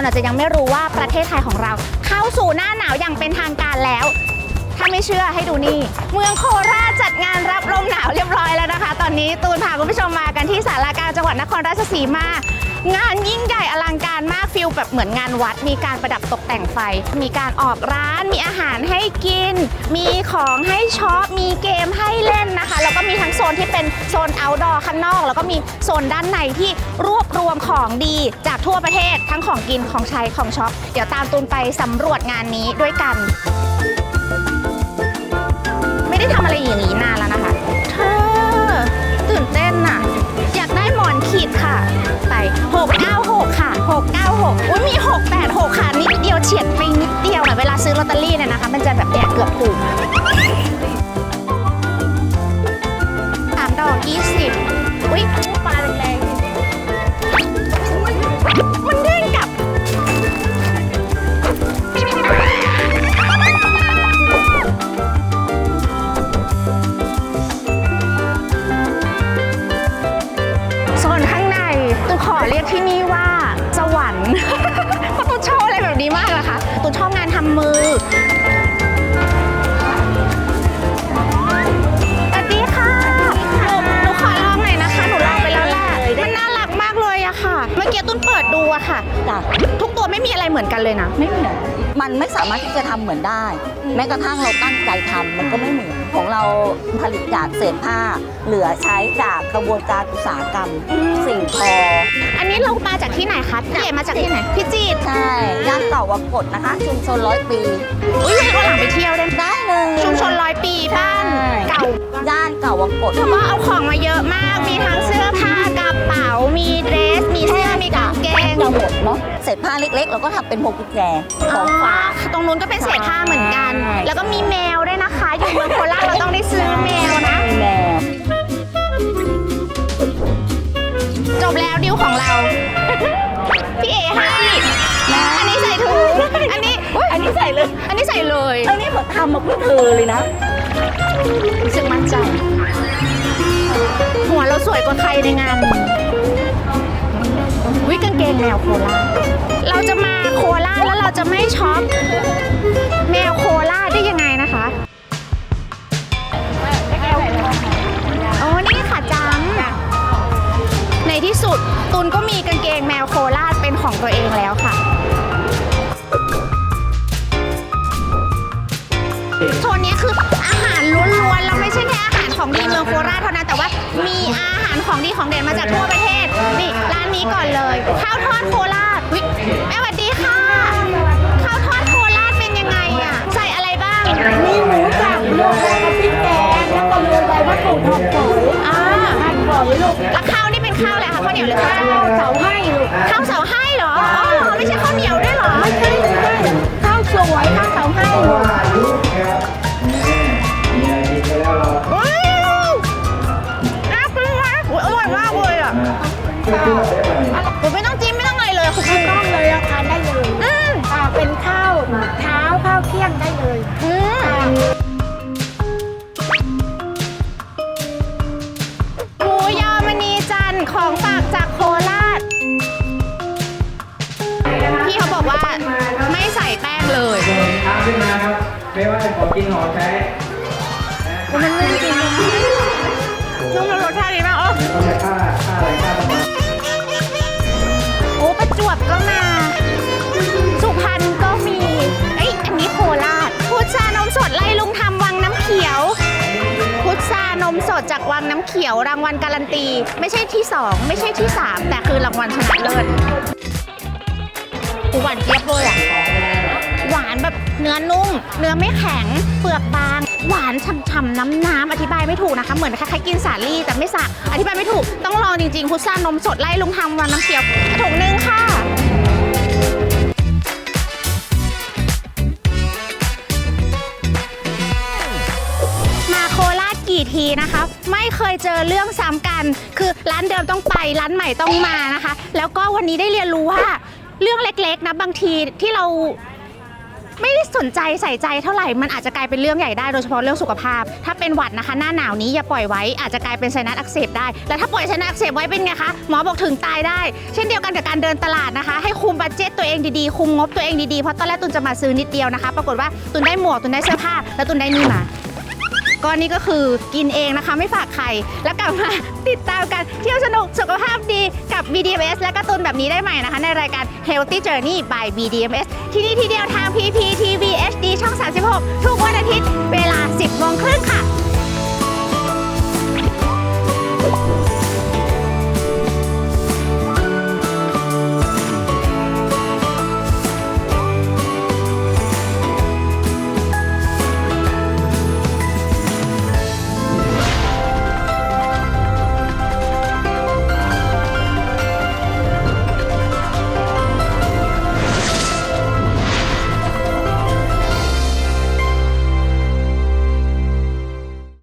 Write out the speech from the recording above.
คนอาจจะยังไม่รู้ว่าประเทศไทยของเรา เข้าสู่หน้าหนาวอย่างเป็นทางการแล้ว ถ้าไม่เชื่อให้ดูนี่ เมืองโคราชจัดงานรับลมหนาวเรียบร้อยแล้วนะคะ ตอนนี้ตูนพาคุณผู้ชมมากันที่สารากลารจังหวัดนครราชสีมา งานยิ่งใหญ่อลังการมากฟิลแบบเหมือนงานวัด มีการประดับตกแต่งไฟ มีการออกร้าน มีอาหารให้กิน มีของให้ช็อป มีเกมให้เล่นนะคะ แล้วก็มีทั้งโซนที่เป็นโซน outdoor ข้างนอก แล้วก็มีโซนด้านในที่รวบรวมของดีจากทั่วประเทศ ทั้งของกินของใช้ของช็อป เดี๋ยวตามตูนไปสำรวจงานนี้ด้วยกัน ไม่ได้ทำอะไรอย่างนี้นานแล้วนะคะ นะคะ มันจะแบบเนี่ยเกือบถูกสามดอก20อุ้ยปลาแรงๆมันเด้งกลับ โซนข้างในตูขอเรียกที่นี่ว่าสวรรค์ เพราะตูชอบอะไรแบบนี้มากนะคะตูชอบงานทำมือ เปิดดูอะค่ะจ้ะทุกตัวไม่มีอะไรเหมือนกันเลยนะ ไม่เหมือนมันไม่สามารถที่จะทำเหมือนได้ แม้กระทั่งเราตั้งใจทำมันก็ไม่เหมือนของเราผลิตจากเศษผ้า เหลือใช้จากกระบวนการอุตสาหกรรม อืม สิ่งทอ อันนี้เรามาจากที่ไหนคะพี่เอ๋มาจากที่ไหนพี่จีดใช่ย่านเก่าวังกดนะคะ ชุมชนร้อยปีอุ้ยให้คนหลังไปเที่ยวได้ไหมได้เลย ชุมชนร้อยปีบ้านใช่ เก่า ย่านเก่าวังกดถือว่าเอาของมาเยอะมาก มีทั้งเสื้อผ้ากระเป๋า มีเดรส เนาะเศษผ้าเล็กๆเราก็ทำเป็นพวงกุญแจของฝาก ตรงนู้นก็เป็นเศษผ้าเหมือนกัน ใช่ แล้วก็มีแมวด้วยนะคะ อยู่เมืองโคราชเราต้องได้ซื้อแมวนะแมว จบแล้วดิวของเรา พี่เอให้อันนี้ใส่ถุงอันนี้อุ๊ยอันนี้ใส่เลยอันนี้ใส่เลยอันนี้ผมทำมาเพื่อเธอเลยนะ รู้สึกมั่นใจ หัวเราสวยกว่าใครในงานนี้ วิกางเกงแมวโคราชเราจะมาโคราชแล้วเราจะไม่ช็อปแมวโคราชได้ยังไงนะคะโอ้นี่ค่ะจังในที่สุดตุนก็มีกางเกงแมวโคราชเป็นของตัวเองแล้วค่ะโซนนี้คืออาหารล้วนๆแล้วไม่ใช่แค่อาหารของดีเมืองโคราชเท่านั้นแต่ว่ามีอาหารของดีของเด่นมาจากทั่วประเทศ นี่ร้านนี้ก่อนเลยข้าวทอดโคราชวิแม่สวัสดีค่ะข้าวทอดโคราชเป็นยังไงอะใส่อะไรบ้างมีหมูสับรวมแล้วก็พริกแกงแล้วก็รวมใบมะกรูดหอมฝอยอ่าหั่นฝอยลูกแล้วข้าวนี่เป็นข้าวอะไรคะข้าวเหนียวหรือข้าวข้าวเสาให้ลูกข้าวเสาให้เหรออ๋อเหรอไม่ใช่ข้าวเหนียว ขอกินของใช้มันไม่จริงนุ่มรสชาติดีมากอ๋อต้องใช้ค่าค่าอะไรค่าประมาณโอ้ประจวบก็มา สุพรรณก็มี เอ้ยอันนี้โคราชพุทรานมสดไล่ลุงทำวังน้ำเขียว พุทรานมสดจากวังน้ำเขียว รางวัลการันตี ไม่ใช่ที่2ไม่ใช่ที่3แต่คือรางวัลชนะเลิศหวานเจี๊ยบเลยอะ เนื้อนุ่ม เนื้อไม่แข็ง เปลือกบาง หวานฉ่ำๆน้ำน้ำๆอธิบายไม่ถูกนะคะ เหมือนคล้ายๆกินสาลี่แต่ไม่สักอธิบายไม่ถูก ต้องลองจริงๆ พุทรานมสดไล่ลุงทำวันน้ำเขียวถุงนึงค่ะมาโคราชกี่ทีนะคะไม่เคยเจอเรื่องซ้ำกัน คือร้านเดิมต้องไปร้านใหม่ต้องมานะคะ แล้วก็วันนี้ได้เรียนรู้ว่า เรื่องเล็กๆนะบางทีที่เรา ไม่ได้สนใจใส่ใจเท่าไหร่มันอาจจะกลายเป็นเรื่องใหญ่ได้โดยเฉพาะเรื่องสุขภาพ ถ้าเป็นหวัดนะคะ หน้าหนาวนี้อย่าปล่อยไว้อาจจะกลายเป็นไซนัสอักเสบได้ แล้วถ้าปล่อยไซนัสอักเสบไว้เป็นไงคะหมอบอกถึงตายได้ เช่นเดียวกันกับการเดินตลาดนะคะ ให้คุมบัตเจตตัวเองดีๆคุมงบตัวเองดีๆเพราะตอนแรกตุนจะมาซื้อนิดเดียวนะคะ ปรากฏว่าตุนได้หมวกตุนได้เสื้อผ้าแล้วตุนได้นี่มา ก็นี่ก็คือกินเองนะคะไม่ฝากใคร แล้วกลับมาติดตามกันเที่ยวสนุกสุขภาพดีกับ BDMS และการ์ตูนแบบนี้ได้ใหม่นะคะ ในรายการ Healthy Journey by BDMS ที่นี่ทีเดียวทาง PPTV HD ช่อง 36 ทุกวันอาทิตย์เวลา 10โมงครึ่งค่ะ